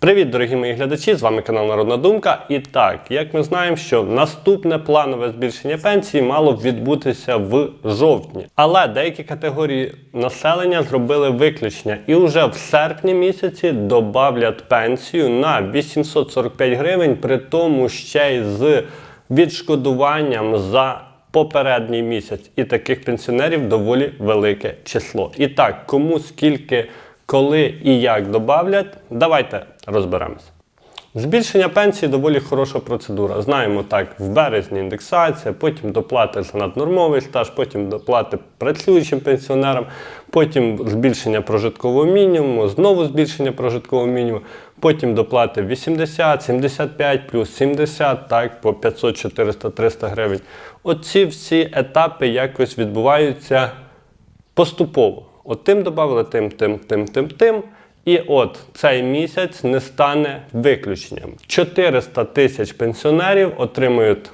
Привіт, дорогі мої глядачі! З вами канал Народна Думка. І так, як ми знаємо, що наступне планове збільшення пенсії мало б відбутися в жовтні. Але деякі категорії населення зробили виключення і вже в серпні місяці добавлять пенсію на 845 гривень, при тому ще й з відшкодуванням за попередній місяць. І таких пенсіонерів доволі велике число. І так, кому скільки, коли і як добавлять, давайте розберемося. Збільшення пенсії доволі хороша процедура. Знаємо так, в березні індексація, потім доплати за наднормовий стаж, потім доплати працюючим пенсіонерам, потім збільшення прожиткового мінімуму, знову збільшення прожиткового мінімуму, потім доплати 80, 75 плюс 70, так, по 500, 400, 300 гривень. Оці всі етапи якось відбуваються поступово. От тим додали, тим, тим, тим, тим, тим. І от цей місяць не стане виключенням. 400 тисяч пенсіонерів отримують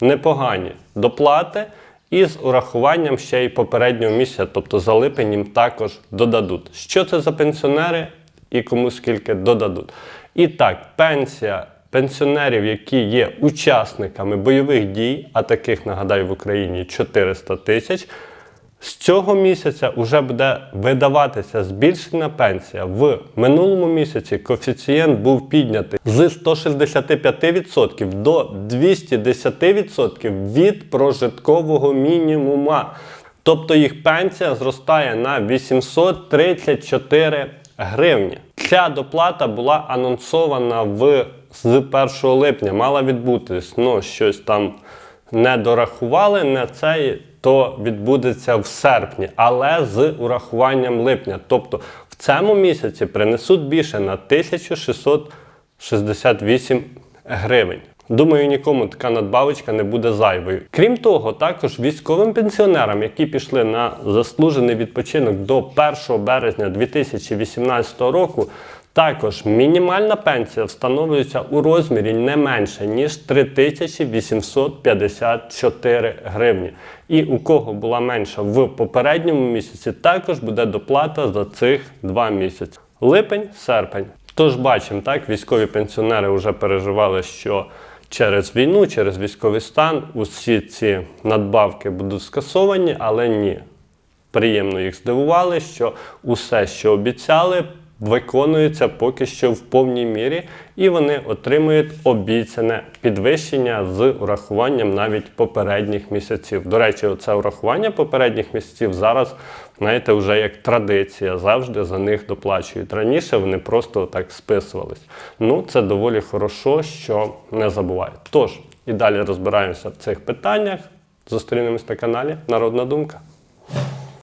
непогані доплати і з урахуванням ще й попереднього місяця, тобто за липень їм також додадуть. Що це за пенсіонери і кому скільки додадуть? І так, пенсія пенсіонерів, які є учасниками бойових дій, а таких, нагадаю, в Україні 400 тисяч. З цього місяця вже буде видаватися збільшена пенсія. В минулому місяці коефіцієнт був піднятий з 165% до 210% від прожиткового мінімума. Тобто їх пенсія зростає на 834 гривні. Ця доплата була анонсована в з 1 липня, мала відбутись. Ну, щось там не дорахували, не цей, то відбудеться в серпні, але з урахуванням липня. Тобто в цьому місяці принесуть більше на 1668 гривень. Думаю, нікому така надбавочка не буде зайвою. Крім того, також військовим пенсіонерам, які пішли на заслужений відпочинок до 1 березня 2018 року, також мінімальна пенсія встановлюється у розмірі не менше, ніж 3854 гривні. І у кого була менша в попередньому місяці, також буде доплата за цих два місяці. Липень, серпень. Тож бачимо, так, військові пенсіонери вже переживали, що через війну, через військовий стан усі ці надбавки будуть скасовані, але ні. Приємно їх здивували, що усе, що обіцяли, виконується поки що в повній мірі, і вони отримують обіцяне підвищення з урахуванням навіть попередніх місяців. До речі, це урахування попередніх місяців зараз, знаєте, вже як традиція, завжди за них доплачують. Раніше вони просто так списувались. Ну, це доволі хорошо, що не забувають. Тож, і далі розбираємося в цих питаннях. Зустрінемось на каналі Народна Думка.